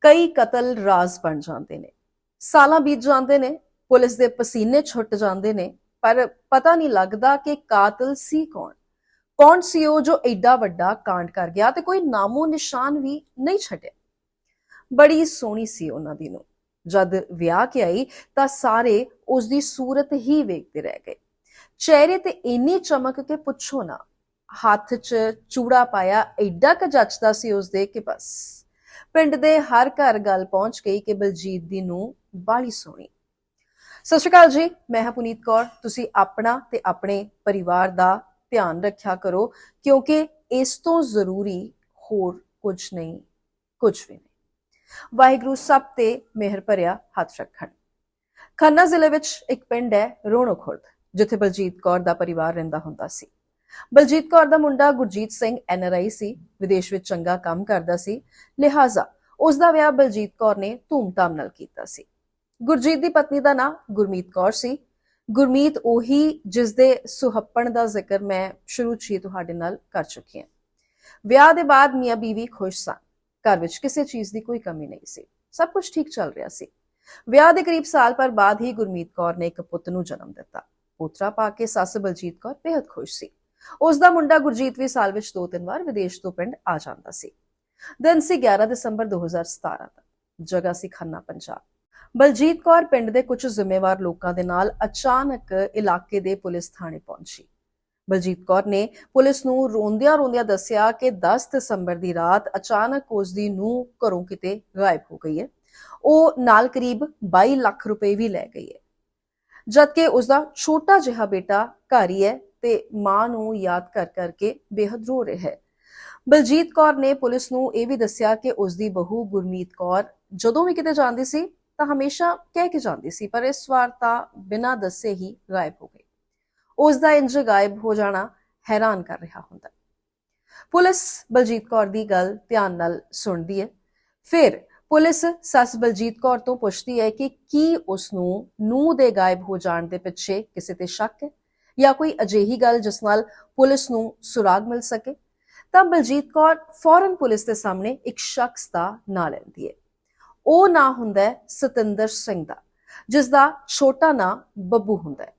ਕਈ ਕਤਲ ਰਾਜ਼ ਬਣ ਜਾਂਦੇ ਨੇ। ਸਾਲਾਂ ਬੀਤ ਜਾਂਦੇ ਨੇ, ਪੁਲਿਸ ਦੇ ਪਸੀਨੇ ਛੁੱਟ ਜਾਂਦੇ ਨੇ, ਪਰ ਪਤਾ ਨਹੀਂ ਲੱਗਦਾ ਕਿ ਕਾਤਲ ਸੀ ਕੌਣ। ਕੌਣ ਸੀ ਉਹ ਜੋ ਐਡਾ ਵੱਡਾ ਕਾਂਡ ਕਰ ਗਿਆ ਤੇ ਕੋਈ ਨਾਮੋ ਨਿਸ਼ਾਨ ਵੀ ਨਹੀਂ ਛੱਡਿਆ। ਬੜੀ ਸੋਹਣੀ ਸੀ ਉਹਨਾਂ ਦੀ ਨੂੰ ਜਦ ਵਿਆਹ ਕੇ ਆਈ ਤਾਂ ਸਾਰੇ ਉਸ ਦੀ ਸੂਰਤ ਹੀ ਵੇਖਦੇ ਰਹਿ ਗਏ। ਚਿਹਰੇ ਤੇ ਇੰਨੀ ਚਮਕ ਕੇ ਪੁੱਛੋ ਨਾ, ਹੱਥ 'ਚ ਚੂੜਾ ਪਾਇਆ ਐਡਾ ਕ ਜੱਚਦਾ ਸੀ ਉਸ ਦੇ ਕਿ ਬਸ। ਪਿੰਡ ਦੇ ਹਰ ਘਰ ਗੱਲ ਪਹੁੰਚ ਗਈ ਕਿ ਬਲਜੀਤ ਦੀ ਨੂੰ ਬਾਲੀ ਸੋਹਣੀ। ਸਤਿ ਸ਼੍ਰੀ ਅਕਾਲ ਜੀ, ਮੈਂ ਹਾਂ ਪੁਨੀਤ ਕੌਰ। ਤੁਸੀਂ ਆਪਣਾ ਤੇ ਆਪਣੇ ਪਰਿਵਾਰ ਦਾ ਧਿਆਨ ਰੱਖਿਆ ਕਰੋ, ਕਿਉਂਕਿ ਇਸ ਤੋਂ ਜ਼ਰੂਰੀ ਹੋਰ ਕੁਝ ਨਹੀਂ, ਕੁਝ ਵੀ ਨਹੀਂ। ਵਾਹਿਗੁਰੂ ਸਭ ਤੇ ਮਿਹਰ ਭਰਿਆ ਹੱਥ ਰੱਖਣ। ਖੰਨਾ ਜ਼ਿਲ੍ਹੇ ਵਿੱਚ ਇੱਕ ਪਿੰਡ ਹੈ ਰੋਣੋ ਖੁਰਦ, ਜਿੱਥੇ ਬਲਜੀਤ ਕੌਰ ਦਾ ਪਰਿਵਾਰ ਰਹਿੰਦਾ ਹੁੰਦਾ ਸੀ। ਬਲਜੀਤ ਕੌਰ ਦਾ ਮੁੰਡਾ ਗੁਰਜੀਤ ਸਿੰਘ ਐਨਆਰਆਈ ਸੀ, ਵਿਦੇਸ਼ ਵਿੱਚ ਚੰਗਾ ਕੰਮ ਕਰਦਾ ਸੀ। ਲਿਹਾਜ਼ਾ ਉਸ ਦਾ ਵਿਆਹ ਬਲਜੀਤ ਕੌਰ ਨੇ ਧੂਮਧਾਮ ਨਾਲ ਕੀਤਾ ਸੀ। ਗੁਰਜੀਤ ਦੀ ਪਤਨੀ ਦਾ ਨਾਂ ਗੁਰਮੀਤ ਕੌਰ ਸੀ। ਗੁਰਮੀਤ ਉਹੀ ਜਿਸ ਦੇ ਸੁਹੱਪਣ ਦਾ ਜ਼ਿਕਰ ਮੈਂ ਸ਼ੁਰੂ 'ਚ ਹੀ ਤੁਹਾਡੇ ਨਾਲ ਕਰ ਚੁੱਕੀ ਹਾਂ। ਵਿਆਹ ਦੇ ਬਾਅਦ ਮੀਆਂ ਬੀਵੀ ਖੁਸ਼ ਸਨ। ਘਰ ਵਿੱਚ ਕਿਸੇ ਚੀਜ਼ ਦੀ ਕੋਈ ਕਮੀ ਨਹੀਂ ਸੀ। ਸਭ ਕੁਝ ਠੀਕ ਚੱਲ ਰਿਹਾ ਸੀ। ਵਿਆਹ ਦੇ ਕਰੀਬ ਸਾਲ ਪਰ ਬਾਅਦ ਹੀ ਗੁਰਮੀਤ ਕੌਰ ਨੇ ਇੱਕ ਪੁੱਤ ਨੂੰ ਜਨਮ ਦਿੱਤਾ। ਪੋਤਰਾ ਪਾ ਕੇ ਸੱਸ ਬਲਜੀਤ ਕੌਰ ਬੇहद ਖੁਸ਼ ਸੀ। ਉਸ ਦਾ ਮੁੰਡਾ ਗੁਰਜੀਤ ਵੀ ਸਾਲ ਵਿੱਚ ਦੋ ਤਿੰਨ ਵਾਰ ਵਿਦੇਸ਼ ਤੋਂ ਪਿੰਡ ਆ ਜਾਂਦਾ ਸੀ। ਦਿਨ ਸੀ 11 ਦਸੰਬਰ 2017 ਦਾ। ਜਗ੍ਹਾ ਸੀ ਖੰਨਾ, ਪੰਜਾਬ। ਬਲਜੀਤ ਕੌਰ ਪਿੰਡ ਦੇ ਕੁਝ ਜ਼ਿੰਮੇਵਾਰ ਲੋਕਾਂ ਦੇ ਨਾਲ ਅਚਾਨਕ ਇਲਾਕੇ ਦੇ ਪੁਲਿਸ ਥਾਣੇ ਪਹੁੰਚੀ। ਬਲਜੀਤ ਕੌਰ ਨੇ ਪੁਲਿਸ ਨੂੰ ਰੋਂਦਿਆਂ ਰੋਂਦਿਆਂ ਦੱਸਿਆ ਕਿ 10 ਦਸੰਬਰ ਦੀ ਰਾਤ ਅਚਾਨਕ ਉਸ ਦੀ ਨੂੰਹ ਘਰੋਂ ਕਿਤੇ ਗਾਇਬ ਹੋ ਗਈ ਹੈ। ਉਹ ਨਾਲ ਕਰੀਬ 22 ਲੱਖ ਰੁਪਏ ਵੀ ਲੈ ਗਈ ਹੈ। ਜਦਕਿ ਉਸ ਦਾ ਛੋਟਾ ਜਿਹਾ ਬੇਟਾ ਘਰ ਹੀ ਹੈ ਤੇ ਮਾਂ ਨੂੰ ਯਾਦ ਕਰ ਕਰਕੇ ਬੇਹੱਦ ਰੋ ਰਿਹਾ ਹੈ। ਬਲਜੀਤ ਕੌਰ ਨੇ ਪੁਲਿਸ ਨੂੰ ਇਹ ਵੀ ਦੱਸਿਆ ਕਿ ਉਸ ਦੀ ਬਹੂ ਗੁਰਮੀਤ ਕੌਰ ਜਦੋਂ ਵੀ ਕਿਤੇ ਜਾਂਦੀ ਸੀ ਤਾਂ ਹਮੇਸ਼ਾ ਕਹਿ ਕੇ ਜਾਂਦੀ ਸੀ, ਪਰ ਇਸ ਵਾਰ ਤਾਂ ਬਿਨਾਂ ਦੱਸੇ ਹੀ ਗਾਇਬ ਹੋ ਗਈ। ਉਸ ਦਾ ਇੰਜ ਗਾਇਬ ਹੋ ਜਾਣਾ ਹੈਰਾਨ ਕਰ ਰਿਹਾ ਹੁੰਦਾ। ਪੁਲਿਸ ਬਲਜੀਤ ਕੌਰ ਦੀ ਗੱਲ ਧਿਆਨ ਨਾਲ ਸੁਣਦੀ ਹੈ। ਫਿਰ ਪੁਲਿਸ ਸੱਸ ਬਲਜੀਤ ਕੌਰ ਤੋਂ ਪੁੱਛਦੀ ਹੈ ਕਿ ਕੀ ਉਸ ਨੂੰ ਨੂੰਹ ਦੇ ਗਾਇਬ ਹੋ ਜਾਣ ਦੇ ਪਿੱਛੇ ਕਿਸੇ ਤੇ ਸ਼ੱਕ ਹੈ? ਜਾਂ ਕੋਈ ਅਜਿਹੀ ਗੱਲ ਜਿਸ ਨਾਲ ਪੁਲਿਸ ਨੂੰ ਸੁਰਾਗ ਮਿਲ ਸਕੇ, ਤਾਂ ਬਲਜੀਤ ਕੌਰ ਫੌਰਨ ਪੁਲਿਸ ਦੇ ਸਾਹਮਣੇ ਇੱਕ ਸ਼ਖਸ ਦਾ ਨਾਂ ਲੈਂਦੀ ਹੈ। ਉਹ ਨਾਂ ਹੁੰਦਾ ਹੈ ਸਤਿੰਦਰ ਸਿੰਘ ਦਾ, ਜਿਸ ਦਾ ਛੋਟਾ ਨਾਂ ਬੱਬੂ ਹੁੰਦਾ ਹੈ।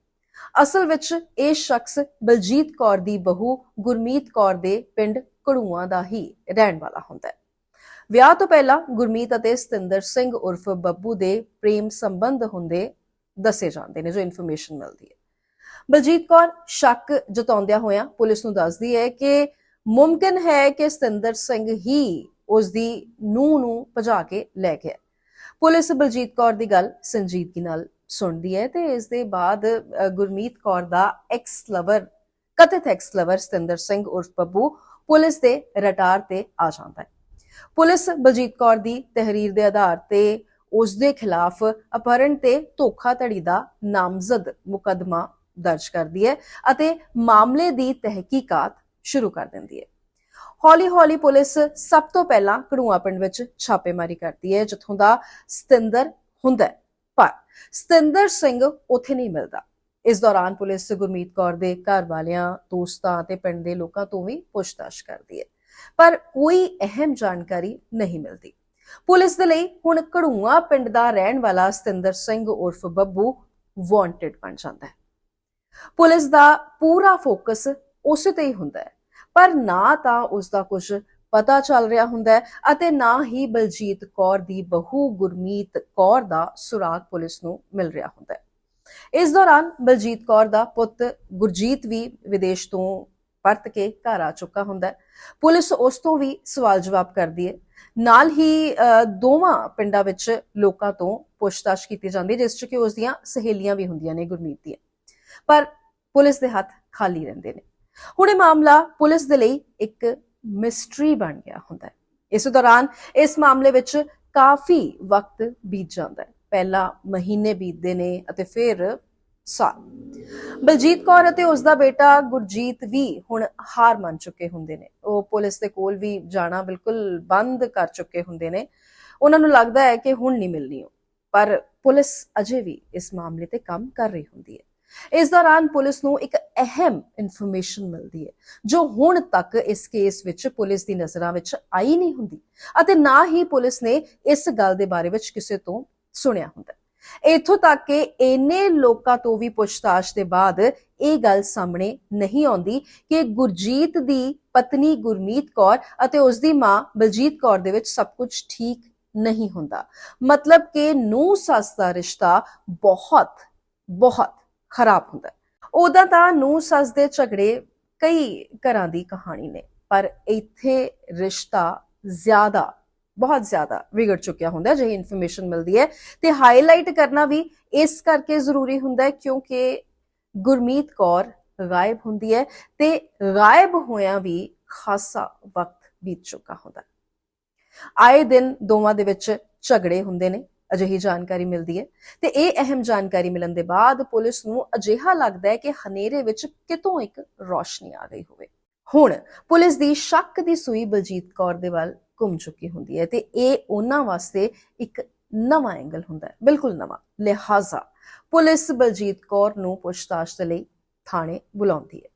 ਅਸਲ ਵਿੱਚ ਇਹ ਸ਼ਖਸ ਬਲਜੀਤ ਕੌਰ ਦੀ ਬਹੂ ਗੁਰਮੀਤ ਕੌਰ ਦੇ ਪਿੰਡ ਕੜੂਆਂ ਦਾ ਹੀ ਰਹਿਣ ਵਾਲਾ ਹੁੰਦਾ ਹੈ। ਵਿਆਹ ਤੋਂ ਪਹਿਲਾਂ ਗੁਰਮੀਤ ਅਤੇ ਸਤਿੰਦਰ ਸਿੰਘ ਉਰਫ ਬੱਬੂ ਦੇ ਪ੍ਰੇਮ ਸੰਬੰਧ ਹੁੰਦੇ ਦੱਸੇ ਜਾਂਦੇ ਨੇ, ਜੋ ਇਨਫੋਰਮੇਸ਼ਨ ਮਿਲਦੀ ਹੈ। ਬਲਜੀਤ ਕੌਰ ਸ਼ੱਕ ਜਤਾਉਂਦਿਆਂ ਹੋਇਆਂ ਪੁਲਿਸ ਨੂੰ ਦੱਸਦੀ ਹੈ ਕਿ ਮੁਮਕਿਨ ਹੈ ਕਿ ਸਤਿੰਦਰ ਸਿੰਘ ਹੀ ਉਸ ਦੀ ਨੂੰਹ ਨੂੰ ਭਜਾ ਕੇ ਲੈ ਗਿਆ। ਪੁਲਿਸ ਬਲਜੀਤ ਕੌਰ ਦੀ ਗੱਲ ਸੰਜੀਦਗੀ ਨਾਲ ਸੁਣਦੀ ਹੈ ਤੇ ਇਸ ਦੇ ਬਾਅਦ ਗੁਰਮੀਤ ਕੌਰ ਦਾ ਐਕਸ ਲਵਰ ਕਥਿਤ ਐਕਸ ਲਵਰ ਸਤਿੰਦਰ ਸਿੰਘ ਉਰਫ ਬੱਬੂ ਪੁਲਿਸ ਦੇ ਰਟਾਰ ਤੇ ਆ ਜਾਂਦਾ ਹੈ। ਪੁਲਿਸ ਬਲਜੀਤ ਕੌਰ ਦੀ ਤਹਿਰੀਰ ਦੇ ਆਧਾਰ ਤੇ ਉਸ ਦੇ ਖਿਲਾਫ ਅਪਹਰਣ ਤੇ ਧੋਖਾਧੜੀ ਦਾ ਨਾਮਜ਼ਦ ਮੁਕੱਦਮਾ ਦਰਜ ਕਰਦੀ ਹੈ ਅਤੇ ਮਾਮਲੇ ਦੀ ਤਹਿਕੀਕਾਤ ਸ਼ੁਰੂ ਕਰ ਦਿੰਦੀ ਹੈ। ਹੌਲੀ-ਹੌਲੀ ਪੁਲਿਸ ਸਭ ਤੋਂ ਪਹਿਲਾਂ ਕੜੂਆ ਪਿੰਡ ਵਿੱਚ ਛਾਪੇਮਾਰੀ ਕਰਦੀ ਹੈ, ਜਿੱਥੋਂ ਦਾ ਸਤਿੰਦਰ ਹੁੰਦਾ ਪਰ ਸਤਿੰਦਰ ਸਿੰਘ ਉੱਥੇ ਨਹੀਂ ਮਿਲਦਾ। ਇਸ ਦੌਰਾਨ ਪੁਲਿਸ ਗੁਰਮੀਤ ਕੌਰ ਦੇ ਘਰ ਵਾਲਿਆਂ, ਦੋਸਤਾਂ ਅਤੇ ਪਿੰਡ ਦੇ ਲੋਕਾਂ ਤੋਂ ਵੀ ਪੁੱਛਤਾਛ ਕਰਦੀ ਹੈ। ਪਰ ਕੋਈ ਅਹਿਮ ਜਾਣਕਾਰੀ ਨਹੀਂ ਮਿਲਦੀ। ਪੁਲਿਸ ਦੇ ਲਈ ਹੁਣ ਕੜੂਆ ਪਿੰਡ ਦਾ ਰਹਿਣ ਵਾਲਾ ਸਤਿੰਦਰ ਸਿੰਘ ਉਰਫ ਬੱਬੂ ਵਾਂਟਡ ਬਣ ਜਾਂਦਾ ਹੈ। ਪੁਲਿਸ ਦਾ ਪੂਰਾ ਫੋਕਸ ਉਸੇ ਤੇ ਹੀ ਹੁੰਦਾ ਹੈ। ਪਰ ਨਾ ਤਾਂ ਉਸ ਦਾ ਕੁਝ ਪਤਾ ਚੱਲ ਰਿਹਾ ਹੁੰਦਾ ਹੈ ਅਤੇ ਨਾ ਹੀ ਬਲਜੀਤ ਕੌਰ ਦੀ ਬਹੂ ਗੁਰਮੀਤ ਕੌਰ ਦਾ ਸੁਰਾਗ ਪੁਲਿਸ ਨੂੰ ਮਿਲ ਰਿਹਾ ਹੁੰਦਾ ਹੈ। ਇਸ ਦੌਰਾਨ ਬਲਜੀਤ ਕੌਰ ਦਾ ਪੁੱਤ ਗੁਰਜੀਤ ਵੀ ਵਿਦੇਸ਼ ਤੋਂ ਪਰਤ ਕੇ ਘਰ ਆ ਚੁੱਕਾ ਹੁੰਦਾ ਹੈ। ਪੁਲਿਸ ਉਸ ਤੋਂ ਵੀ ਸਵਾਲ ਜਵਾਬ ਕਰਦੀ ਹੈ। ਨਾਲ ਹੀ ਅ, ਦੋਵਾਂ ਪਿੰਡਾਂ ਵਿੱਚ ਲੋਕਾਂ ਤੋਂ ਪੁੱਛਤਾਛ ਕੀਤੀ ਜਾਂਦੀ ਹੈ ਜਿਸ 'ਚ ਕਿ ਉਸ ਦੀਆਂ ਸਹੇਲੀਆਂ ਵੀ ਹੁੰਦੀਆਂ ਨੇ ਗੁਰਮੀਤ ਦੀਆਂ। ਪਰ ਪੁਲਿਸ ਦੇ ਹੱਥ ਖਾਲੀ ਰਹਿੰਦੇ ਨੇ। ਹੁਣ ਇਹ ਮਾਮਲਾ ਪੁਲਿਸ ਦੇ ਲਈ ਇੱਕ ਮਿਸਟਰੀ ਬਣ ਗਿਆ ਹੁੰਦਾ ਹੈ। ਇਸ ਦੌਰਾਨ ਇਸ ਮਾਮਲੇ ਵਿੱਚ ਕਾਫੀ ਵਕਤ ਬੀਤ ਜਾਂਦਾ ਹੈ। ਪਹਿਲਾਂ ਮਹੀਨੇ ਬੀਤਦੇ ਨੇ ਅਤੇ ਫਿਰ ਸਾਲ। ਬਲਜੀਤ ਕੌਰ ਅਤੇ ਉਸ ਦਾ ਬੇਟਾ ਗੁਰਜੀਤ ਵੀ ਹੁਣ ਹਾਰ ਮੰਨ ਚੁੱਕੇ ਹੁੰਦੇ ਨੇ। ਉਹ ਪੁਲਿਸ ਦੇ ਕੋਲ ਵੀ ਜਾਣਾ ਬਿਲਕੁਲ ਬੰਦ ਕਰ ਚੁੱਕੇ ਹੁੰਦੇ ਨੇ। ਉਹਨਾਂ ਨੂੰ ਲੱਗਦਾ ਹੈ ਕਿ ਹੁਣ ਨਹੀਂ ਮਿਲਣੀ ਉਹ। ਪਰ ਪੁਲਿਸ ਅਜੇ ਵੀ ਇਸ ਮਾਮਲੇ ਤੇ ਕੰਮ ਕਰ ਰਹੀ ਹੁੰਦੀ ਹੈ। ਇਸ ਦੌਰਾਨ ਪੁਲਿਸ ਨੂੰ ਇੱਕ ਅਹਿਮ ਇਨਫੋਰਮੇਸ਼ਨ ਮਿਲਦੀ ਹੈ, ਜੋ ਹੁਣ ਤੱਕ ਇਸ ਕੇਸ ਵਿੱਚ ਪੁਲਿਸ ਦੀ ਨਜ਼ਰਾਂ ਵਿੱਚ ਆਈ ਨਹੀਂ ਹੁੰਦੀ ਅਤੇ ਨਾ ਹੀ ਪੁਲਿਸ ਨੇ ਇਸ ਗੱਲ ਦੇ ਬਾਰੇ ਵਿੱਚ ਕਿਸੇ ਤੋਂ ਸੁਣਿਆ ਹੁੰਦਾ। ਇਥੋਂ ਤੱਕ ਕਿ ਇੰਨੇ ਲੋਕਾਂ ਤੋਂ ਵੀ ਪੁੱਛਤਾਛ ਦੇ ਬਾਅਦ ਇਹ ਗੱਲ ਸਾਹਮਣੇ ਨਹੀਂ ਆਉਂਦੀ ਕਿ ਗੁਰਜੀਤ ਦੀ ਪਤਨੀ ਗੁਰਮੀਤ ਕੌਰ ਅਤੇ ਉਸ ਦੀ ਮਾਂ ਬਲਜੀਤ ਕੌਰ ਦੇ ਵਿੱਚ ਸਭ ਕੁਝ ਠੀਕ ਨਹੀਂ ਹੁੰਦਾ। ਮਤਲਬ ਕਿ ਨੂੰ ਸੱਸ ਦਾ ਰਿਸ਼ਤਾ ਬਹੁਤ ਬਹੁਤ ਖਰਾਬ ਹੁੰਦਾ ਹੈ। ਤਾਂ ਨੂੰ ਸੱਸ ਦੇ ਝਗੜੇ ਕਈ ਘਰਾਂ ਦੀ ਕਹਾਣੀ ਨੇ, ਪਰ ਇੱਥੇ ਰਿਸ਼ਤਾ ਜ਼ਿਆਦਾ, ਬਹੁਤ ਜ਼ਿਆਦਾ ਵਿਗੜ ਚੁੱਕਿਆ ਹੁੰਦਾ ਜਿਹੀ ਇਨਫੋਰਮੇਸ਼ਨ ਮਿਲਦੀ ਹੈ ਤੇ ਹਾਈਲਾਈਟ ਕਰਨਾ ਵੀ ਇਸ ਕਰਕੇ ਜ਼ਰੂਰੀ ਹੁੰਦਾ ਹੈ ਕਿਉਂਕਿ ਗੁਰਮੀਤ ਕੌਰ ਗਾਇਬ ਹੁੰਦੀ ਹੈ ਤੇ ਗਾਇਬ ਹੋਇਆਂ ਵੀ ਖਾਸਾ ਵਕਤ ਬੀਤ ਚੁੱਕਾ ਹੁੰਦਾ ਆਏ ਦਿਨ ਦੋਵਾਂ ਦੇ ਵਿੱਚ ਝਗੜੇ ਹੁੰਦੇ ਨੇ ਅਜਿਹੀ ਜਾਣਕਾਰੀ ਮਿਲਦੀ ਹੈ। ਤੇ ਇਹ ਅਹਿਮ ਜਾਣਕਾਰੀ ਮਿਲਣ ਦੇ ਬਾਅਦ ਪੁਲਿਸ ਨੂੰ ਅਜਿਹਾ ਲੱਗਦਾ ਹੈ ਕਿ ਹਨੇਰੇ ਵਿੱਚ ਕਿਤੋਂ ਇੱਕ ਰੋਸ਼ਨੀ ਆ ਗਈ ਹੋਵੇ। ਹੁਣ ਪੁਲਿਸ ਦੀ ਸ਼ੱਕ ਦੀ ਸੂਈ ਬਲਜੀਤ ਕੌਰ ਦੇ ਵੱਲ ਘੁੰਮ ਚੁੱਕੀ ਹੁੰਦੀ ਹੈ ਤੇ ਇਹ ਉਹਨਾਂ ਵਾਸਤੇ ਇੱਕ ਨਵਾਂ ਐਂਗਲ ਹੁੰਦਾ ਹੈ। ਬਿਲਕੁਲ ਨਵਾਂ, ਲਿਹਾਜ਼ਾ ਪੁਲਿਸ ਬਲਜੀਤ ਕੌਰ ਨੂੰ ਪੁੱਛਤਾਛ ਦੇ ਲਈ ਥਾਣੇ ਬੁਲਾਉਂਦੀ ਹੈ।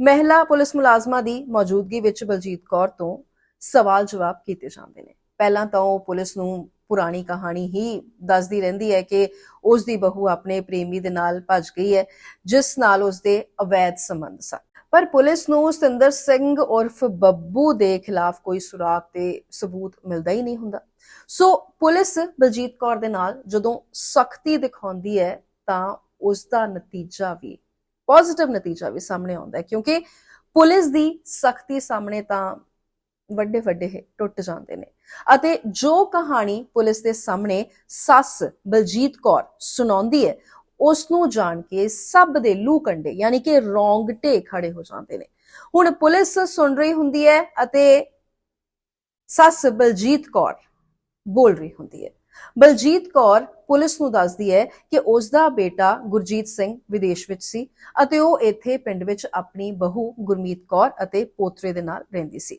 ਮਹਿਲਾ ਪੁਲਿਸ ਮੁਲਾਜ਼ਮਾਂ ਦੀ ਮੌਜੂਦਗੀ ਵਿੱਚ ਬਲਜੀਤ ਕੌਰ ਤੋਂ ਸਵਾਲ ਜਵਾਬ ਕੀਤੇ ਜਾਂਦੇ ਨੇ। ਪਹਿਲਾਂ ਤਾਂ ਉਹ ਪੁਲਿਸ ਨੂੰ ਪੁਰਾਣੀ ਕਹਾਣੀ ਹੀ ਦੱਸਦੀ ਰਹਿੰਦੀ ਹੈ ਕਿ ਉਸ ਦੀ ਬਹੂ ਆਪਣੇ ਪ੍ਰੇਮੀ ਦੇ ਨਾਲ ਭੱਜ ਗਈ ਹੈ, ਜਿਸ ਨਾਲ ਉਸ ਦੇ ਅਵੈਧ ਸੰਬੰਧ ਸਨ। ਪਰ ਪੁਲਿਸ ਨੂੰ ਸਤਿੰਦਰ ਸਿੰਘ ਉਰਫ ਬੱਬੂ ਦੇ ਖਿਲਾਫ ਕੋਈ ਸੁਰਾਗ ਤੇ ਸਬੂਤ ਮਿਲਦਾ ਹੀ ਨਹੀਂ ਹੁੰਦਾ। ਸੋ ਪੁਲਿਸ ਬਲਜੀਤ ਕੌਰ ਦੇ ਨਾਲ ਜਦੋਂ ਸਖਤੀ ਦਿਖਾਉਂਦੀ ਹੈ, ਤਾਂ ਉਸ ਦਾ ਨਤੀਜਾ ਵੀ ਪੋਜ਼ਿਟਿਵ ਨਤੀਜਾ ਵੀ ਸਾਹਮਣੇ ਆਉਂਦਾ ਹੈ, ਕਿਉਂਕਿ ਪੁਲਿਸ ਦੀ ਸਖਤੀ ਸਾਹਮਣੇ ਤਾਂ ਵੱਡੇ ਵੱਡੇ ਟੁੱਟ ਜਾਂਦੇ ਨੇ। ਅਤੇ ਜੋ ਕਹਾਣੀ ਪੁਲਿਸ ਦੇ ਸਾਹਮਣੇ ਸੱਸ ਬਲਜੀਤ ਕੌਰ ਸੁਣਾਉਂਦੀ ਹੈ ਉਸ ਨੂੰ ਜਾਣ ਕੇ ਸਭ ਦੇ ਲੂ ਕੰਡੇ, ਯਾਨੀ ਕਿ ਰੋਂਗਟੇ ਖੜੇ ਹੋ ਜਾਂਦੇ ਨੇ। ਹੁਣ ਪੁਲਿਸ ਸੁਣ ਰਹੀ ਹੁੰਦੀ ਹੈ ਅਤੇ ਸੱਸ ਬਲਜੀਤ ਕੌਰ ਬੋਲ ਰਹੀ ਹੁੰਦੀ ਹੈ। ਬਲਜੀਤ ਕੌਰ ਪੁਲਿਸ ਨੂੰ ਦੱਸਦੀ ਹੈ ਕਿ ਉਸ ਦਾ ਬੇਟਾ ਗੁਰਜੀਤ ਸਿੰਘ ਵਿਦੇਸ਼ ਵਿੱਚ ਸੀ ਅਤੇ ਉਹ ਇੱਥੇ ਪਿੰਡ ਵਿੱਚ ਆਪਣੀ ਬਹੂ ਗੁਰਮੀਤ ਕੌਰ ਅਤੇ ਪੋਤਰੇ ਦੇ ਨਾਲ ਰਹਿੰਦੀ ਸੀ।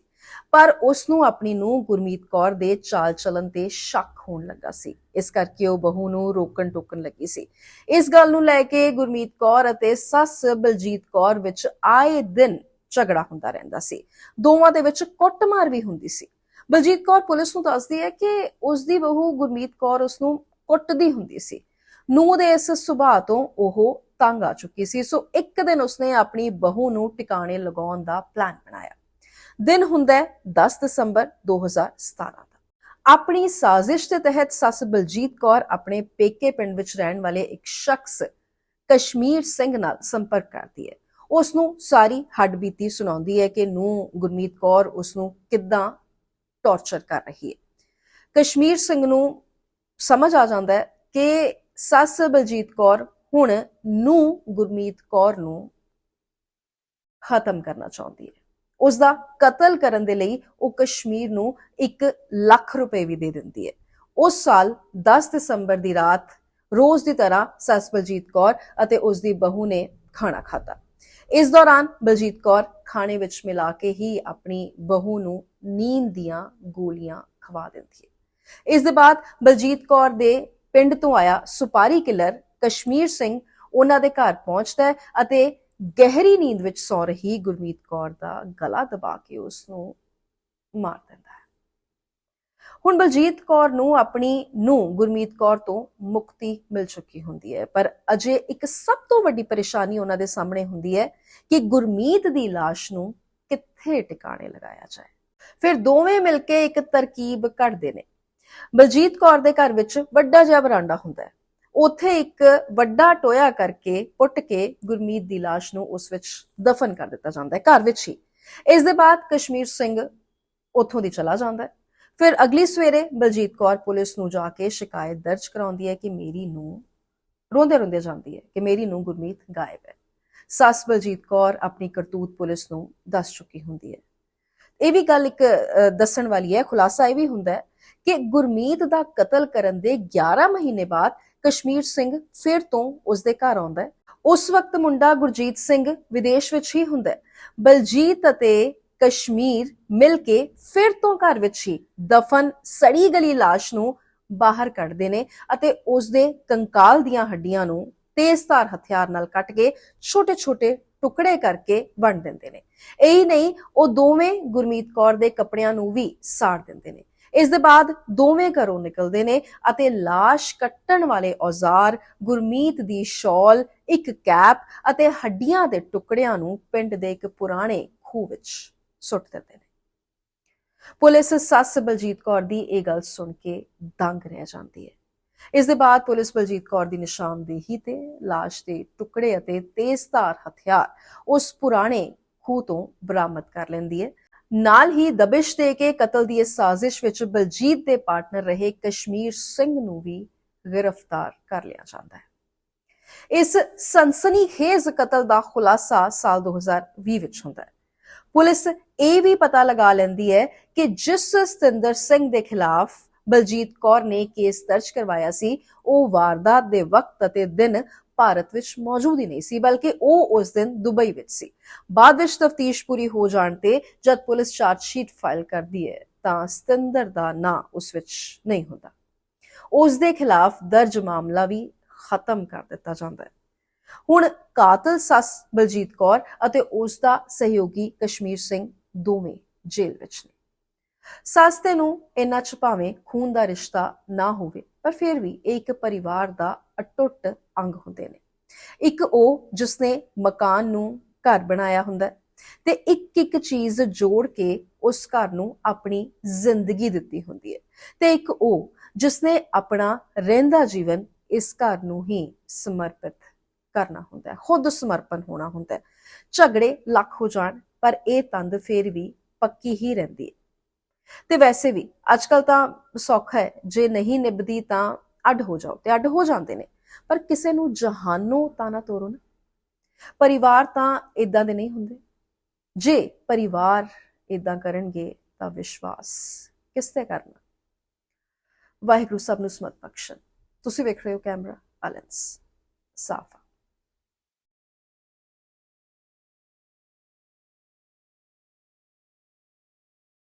ਪਰ ਉਸ ਨੂੰ ਆਪਣੀ ਨੂੰ ਗੁਰਮੀਤ ਕੌਰ ਦੇ ਚਾਲ ਚਲਨ ਤੇ ਸ਼ੱਕ ਹੋਣ ਲੱਗਾ ਸੀ। ਇਸ ਕਰਕੇ ਉਹ ਬਹੂ ਨੂੰ ਰੋਕਣ ਟੋਕਣ ਲੱਗੀ ਸੀ। ਇਸ ਗੱਲ ਨੂੰ ਲੈ ਕੇ ਗੁਰਮੀਤ ਕੌਰ ਅਤੇ ਸੱਸ ਬਲਜੀਤ ਕੌਰ ਵਿੱਚ ਆਏ ਦਿਨ ਝਗੜਾ ਹੁੰਦਾ ਰਹਿੰਦਾ ਸੀ। ਦੋਵਾਂ ਦੇ ਵਿੱਚ ਕੁੱਟਮਾਰ ਵੀ ਹੁੰਦੀ ਸੀ। ਬਲਜੀਤ ਕੌਰ ਪੁਲਿਸ ਨੂੰ ਦੱਸਦੀ ਹੈ ਕਿ ਉਸ ਦੀ ਬਹੂ ਗੁਰਮੀਤ ਕੌਰ ਉਸ ਨੂੰ ਕੁੱਟਦੀ ਹੁੰਦੀ ਸੀ। ਨੂੰ ਦੇ ਇਸ ਸੁਭਾਅ ਤੋਂ ਉਹ ਤੰਗ ਆ ਚੁੱਕੀ ਸੀ। ਸੋ ਇੱਕ ਦਿਨ ਉਸਨੇ ਆਪਣੀ ਬਹੂ ਨੂੰ ਟਿਕਾਣੇ ਲਗਾਉਣ ਦਾ ਪਲਾਨ ਬਣਾਇਆ। ਦਿਨ ਹੁੰਦਾ ਹੈ 10 ਦਸੰਬਰ 2017 ਦਾ। ਆਪਣੀ ਸਾਜ਼ਿਸ਼ ਦੇ ਤਹਿਤ ਸੱਸ ਬਲਜੀਤ ਕੌਰ ਆਪਣੇ ਪੇਕੇ ਪਿੰਡ ਵਿੱਚ ਰਹਿਣ ਵਾਲੇ ਇੱਕ ਸ਼ਖਸ ਕਸ਼ਮੀਰ ਸਿੰਘ ਨਾਲ ਸੰਪਰਕ ਕਰਦੀ ਹੈ। ਉਸ ਨੂੰ ਸਾਰੀ ਹੱਡਬੀਤੀ ਸੁਣਾਉਂਦੀ ਹੈ ਕਿ ਨੂੰ ਗੁਰਮੀਤ ਕੌਰ ਉਸ ਨੂੰ ਕਿੱਦਾਂ ਟੌਰਚਰ ਕਰ ਰਹੀ ਹੈ। ਕਸ਼ਮੀਰ ਸਿੰਘ ਨੂੰ ਸਮਝ ਆ ਜਾਂਦਾ ਹੈ ਕਿ ਸੱਸ ਬਲਜੀਤ ਕੌਰ ਹੁਣ ਨੂੰ ਗੁਰਮੀਤ ਕੌਰ ਨੂੰ ਖਤਮ ਕਰਨਾ ਚਾਹੁੰਦੀ ਹੈ। ਉਸ ਦਾ ਕਤਲ ਕਰਨ ਦੇ ਲਈ ਉਹ ਕਸ਼ਮੀਰ ਨੂੰ 1 ਲੱਖ ਰੁਪਏ ਵੀ ਦੇ ਦਿੰਦੀ ਹੈ। ਉਸ ਸਾਲ 10 ਦਸੰਬਰ ਦੀ ਰਾਤ ਰੋਜ਼ ਦੀ ਤਰ੍ਹਾਂ ਸੱਸ ਬਲਜੀਤ ਕੌਰ ਅਤੇ ਉਸ ਦੀ ਬਹੂ ਨੇ ਖਾਣਾ ਖਾਧਾ। ਇਸ ਦੌਰਾਨ ਬਲਜੀਤ ਕੌਰ ਖਾਣੇ ਵਿੱਚ ਮਿਲਾ ਕੇ ਹੀ ਆਪਣੀ ਬਹੂ ਨੂੰ ਨੀਂਦ ਦੀਆਂ ਗੋਲੀਆਂ ਖਵਾ ਦਿੰਦੀ ਹੈ। ਇਸ ਦੇ ਬਾਅਦ ਬਲਜੀਤ ਕੌਰ ਦੇ ਪਿੰਡ ਤੋਂ ਆਇਆ ਸੁਪਾਰੀ ਕਿਲਰ ਕਸ਼ਮੀਰ ਸਿੰਘ ਉਹਨਾਂ ਦੇ ਘਰ ਪਹੁੰਚਦਾ ਹੈ ਅਤੇ ਗਹਿਰੀ ਨੀਂਦ ਵਿੱਚ ਸੌ ਰਹੀ ਗੁਰਮੀਤ ਕੌਰ ਦਾ ਗਲਾ ਦਬਾ ਕੇ ਉਸ ਨੂੰ ਮਾਰ ਦਿੰਦਾ ਹੈ। ਹੁਣ ਬਲਜੀਤ ਕੌਰ ਨੂੰ ਆਪਣੀ ਨੂੰ ਗੁਰਮੀਤ ਕੌਰ ਤੋਂ ਮੁਕਤੀ ਮਿਲ ਚੁੱਕੀ ਹੁੰਦੀ ਹੈ, ਪਰ ਅਜੇ ਇੱਕ ਸਭ ਤੋਂ ਵੱਡੀ ਪਰੇਸ਼ਾਨੀ ਉਹਨਾਂ ਦੇ ਸਾਹਮਣੇ ਹੁੰਦੀ ਹੈ ਕਿ ਗੁਰਮੀਤ ਦੀ ਲਾਸ਼ ਨੂੰ ਕਿੱਥੇ ਟਿਕਾਣੇ ਲਗਾਇਆ ਜਾਏ। ਫਿਰ ਦੋਵੇਂ ਮਿਲ ਕੇ ਇੱਕ ਤਰਕੀਬ ਘੜਦੇ ਨੇ। ਬਲਜੀਤ ਕੌਰ ਦੇ ਘਰ ਵਿੱਚ ਵੱਡਾ ਜਿਹਾ ਬਰਾਂਡਾ ਹੁੰਦਾ ਹੈ। ਉੱਥੇ ਇੱਕ ਵੱਡਾ ਟੋਇਆ ਕਰਕੇ ਪੁੱਟ ਕੇ ਗੁਰਮੀਤ ਦੀ ਲਾਸ਼ ਨੂੰ ਉਸ ਵਿੱਚ ਦਫਨ ਕਰ ਦਿੱਤਾ ਜਾਂਦਾ ਹੈ, ਘਰ ਵਿੱਚ ਹੀ। ਇਸ ਦੇ ਬਾਅਦ ਕਸ਼ਮੀਰ ਸਿੰਘ ਉੱਥੋਂ ਦੀ ਚਲਾ ਜਾਂਦਾ ਹੈ। ਫਿਰ ਅਗਲੀ ਸਵੇਰੇ ਬਲਜੀਤ ਕੌਰ ਪੁਲਿਸ ਨੂੰ ਜਾ ਕੇ ਸ਼ਿਕਾਇਤ ਦਰਜ ਕਰਾਉਂਦੀ ਹੈ ਕਿ ਮੇਰੀ ਨੂੰ ਰੋਂਦੇ ਰੋਂਦੇ ਜਾਂਦੀ ਹੈ, ਕਿ ਮੇਰੀ ਨੂੰ ਗੁਰਮੀਤ ਗਾਇਬ ਹੈ। ਸੱਸ ਬਲਜੀਤ ਕੌਰ ਆਪਣੀ ਕਰਤੂਤ ਪੁਲਿਸ ਨੂੰ ਦੱਸ ਚੁੱਕੀ ਹੁੰਦੀ ਹੈ। ਇਹ ਵੀ ਗੱਲ ਇੱਕ ਦੱਸਣ ਵਾਲੀ ਹੈ, ਖੁਲਾਸਾ ਇਹ ਵੀ ਹੁੰਦਾ ਹੈ ਕਿ ਗੁਰਮੀਤ ਦਾ ਕਤਲ ਕਰਨ ਦੇ 11 ਮਹੀਨੇ ਬਾਅਦ ਕਸ਼ਮੀਰ ਸਿੰਘ ਫਿਰ ਤੋਂ ਉਸ ਦੇ ਘਰ ਆਉਂਦਾ ਹੈ। ਉਸ ਵਕਤ ਮੁੰਡਾ ਗੁਰਜੀਤ ਸਿੰਘ ਵਿਦੇਸ਼ ਵਿੱਚ ਹੀ ਹੁੰਦਾ ਹੈ। ਬਲਜੀਤ ਅਤੇ ਕਸ਼ਮੀਰ ਮਿਲ ਕੇ ਫਿਰ ਤੋਂ ਘਰ ਵਿੱਚ ਹੀ ਦਫਨ, ਸੜੀ ਗਲੀ ਲਾਸ਼ ਨੂੰ ਬਾਹਰ ਕੱਢਦੇ ਨੇ ਅਤੇ ਉਸ ਦੇ ਕੰਕਾਲ ਦੀਆਂ ਹੱਡੀਆਂ ਨੂੰ ਤੇਜ਼ਧਾਰ ਹਥਿਆਰ ਨਾਲ ਕੱਟ ਕੇ ਛੋਟੇ-ਛੋਟੇ ਟੁਕੜੇ ਕਰਕੇ ਵੰਡ ਦਿੰਦੇ ਨੇ। ਇਹੀ ਨਹੀਂ, ਉਹ ਦੋਵੇਂ ਗੁਰਮੀਤ ਕੌਰ ਦੇ ਕੱਪੜਿਆਂ ਨੂੰ ਵੀ ਸਾੜ ਦਿੰਦੇ ਨੇ। ਇਸ ਦੇ ਬਾਅਦ ਦੋਵੇਂ ਘਰੋਂ ਨਿਕਲਦੇ ਨੇ ਅਤੇ লাশ ਕੱਟਣ ਵਾਲੇ ਔਜ਼ਾਰ ਗੁਰਮੀਤ ਦੀ ਸ਼ਾਲ ਇੱਕ ਕੈਪ ਅਤੇ ਹੱਡੀਆਂ ਦੇ ਟੁਕੜਿਆਂ ਨੂੰ ਪਿੰਡ ਦੇ ਇੱਕ ਪੁਰਾਣੇ ਖੂਹ ਵਿੱਚ ਸੁੱਟ ਦਿੰਦੇ ਨੇ ਪੁਲਿਸ ਸੱਸ ਬਲਜੀਤ ਕੌਰ ਦੀ ਇਹ ਗੱਲ ਸੁਣ ਕੇ ਦੰਗ ਰਹਿ ਜਾਂਦੀ ਹੈ ਇਸ ਦੇ ਬਾਅਦ ਪੁਲਿਸ ਬਲਜੀਤ ਕੌਰ ਦੀ ਨਿਸ਼ਾਨਦੇਹੀ ਤੇ লাশ ਦੇ ਟੁਕੜੇ ਅਤੇ ਤੇਜ਼ਧਾਰ ਹਥਿਆਰ ਉਸ ਪੁਰਾਣੇ ਖੂਹ ਤੋਂ ਬਰਾਮਦ ਕਰ ਲੈਂਦੀ ਹੈ ਨਾਲ ਹੀ ਦਬਿਸ਼ ਦੇ ਕੇ ਕਤਲ ਦੀ ਇਸ ਸਾਜ਼ਿਸ਼ ਵਿੱਚ ਬਲਜੀਤ ਦੇ ਪਾਰਟਨਰ ਰਹੇ ਕਸ਼ਮੀਰ ਸਿੰਘ ਨੂੰ ਵੀ ਗ੍ਰਿਫਤਾਰ ਕਰ ਲਿਆ ਜਾਂਦਾ ਹੈ। ਇਸ ਸਨਸਨੀਖੇਜ਼ ਕਤਲ ਦਾ ਖੁਲਾਸਾ ਸਾਲ 2020 ਵਿੱਚ ਹੁੰਦਾ ਹੈ। ਪੁਲਿਸ ਇਹ ਵੀ ਪਤਾ ਲਗਾ ਲੈਂਦੀ ਹੈ ਕਿ ਜਿਸ ਸਤਿੰਦਰ ਸਿੰਘ ਦੇ ਖਿਲਾਫ ਬਲਜੀਤ ਕੌਰ ਨੇ ਕੇਸ ਦਰਜ ਕਰਵਾਇਆ ਸੀ, ਉਹ ਵਾਰਦਾਤ ਦੇ ਵਕਤ ਅਤੇ ਦਿਨ ਭਾਰਤ ਵਿੱਚ ਮੌਜੂਦ ਹੀ ਨਹੀਂ ਸੀ, ਬਲਕਿ ਉਹ ਉਸ ਦਿਨ ਦੁਬਈ ਵਿੱਚ ਸੀ। ਬਾਅਦ ਵਿੱਚ ਤਫਤੀਸ਼ ਪੂਰੀ ਹੋ ਜਾਣ ਤੇ ਜਦ ਪੁਲਿਸ ਚਾਰਜ ਸ਼ੀਟ ਫਾਈਲ ਕਰਦੀ ਹੈ, ਤਾਂ ਸਤਿੰਦਰ ਦਾ ਨਾਂ ਉਸ ਵਿੱਚ ਨਹੀਂ ਹੁੰਦਾ। ਉਸ ਦੇ ਖਿਲਾਫ ਦਰਜ ਮਾਮਲਾ ਵੀ ਖਤਮ ਕਰ ਦਿੱਤਾ ਜਾਂਦਾ ਹੈ। ਹੁਣ ਕਾਤਲ ਸੱਸ ਬਲਜੀਤ ਕੌਰ ਅਤੇ ਉਸ ਦਾ ਸਹਿਯੋਗੀ ਕਸ਼ਮੀਰ ਸਿੰਘ ਦੋਵੇਂ ਜੇਲ੍ਹ ਵਿੱਚ ਨੇ। ਸੱਸ ਤੇ ਨੂੰ ਇੰਨਾ ਚ ਭਾਵੇਂ ਖੂਨ ਦਾ ਰਿਸ਼ਤਾ ਨਾ ਹੋਵੇ ਪਰ ਫਿਰ ਵੀ ਇਹ ਇੱਕ ਪਰਿਵਾਰ ਦਾ ਅਟੁੱਟ ਅੰਗ ਹੁੰਦੇ ਨੇ। ਇੱਕ ਉਹ ਜਿਸਨੇ ਮਕਾਨ ਨੂੰ ਘਰ ਬਣਾਇਆ ਹੁੰਦਾ ਤੇ ਇੱਕ ਇੱਕ ਚੀਜ਼ ਜੋੜ ਕੇ ਉਸ ਘਰ ਨੂੰ ਆਪਣੀ ਜ਼ਿੰਦਗੀ ਦਿੱਤੀ ਹੁੰਦੀ ਹੈ। ਤੇ ਇੱਕ ਉਹ ਜਿਸਨੇ ਆਪਣਾ ਰਹਿੰਦਾ ਜੀਵਨ ਇਸ ਘਰ ਨੂੰ ਹੀ ਸਮਰਪਿਤ ਕਰਨਾ ਹੁੰਦਾ ਹੈ, ਖੁਦ ਸਮਰਪਣ ਹੋਣਾ ਹੁੰਦਾ ਹੈ। ਝਗੜੇ ਲੱਖ ਹੋ ਜਾਣ, ਪਰ ਇਹ ਤੰਦ ਫੇਰ ਵੀ ਪੱਕੀ ਹੀ ਰਹਿੰਦੀ ਹੈ। ਤੇ ਵੈਸੇ ਵੀ ਅੱਜਕੱਲ ਤਾਂ ਸੌਖਾ ਹੈ, ਜੇ ਨਹੀਂ ਨਿਭਦੀ ਤਾਂ ਅੱਡ ਹੋ ਜਾਓ ਤੇ ਅੱਡ ਹੋ ਜਾਂਦੇ ਨੇ। ਪਰ ਕਿਸੇ ਨੂੰ ਜਹਾਨੋਂ ਤਾਂ ਨਾ ਤੋਰੋ ਨਾ। ਪਰਿਵਾਰ ਤਾਂ ਇਦਾਂ ਦੇ ਨਹੀਂ ਹੁੰਦੇ। ਜੇ ਪਰਿਵਾਰ ਇਦਾਂ ਕਰਨਗੇ ਤਾਂ ਵਿਸ਼ਵਾਸ ਕਿਸ ਤੇ ਕਰਨਾ? ਵਾਹਿਗੁਰੂ ਸਭ ਨੂੰ ਸਮਤ ਬਖਸ਼ਣ। ਤੁਸੀਂ ਵੇਖ ਰਹੇ ਹੋ ਕੈਮਰਾ ਬੈਲੈਂਸ ਸਾਫਾ।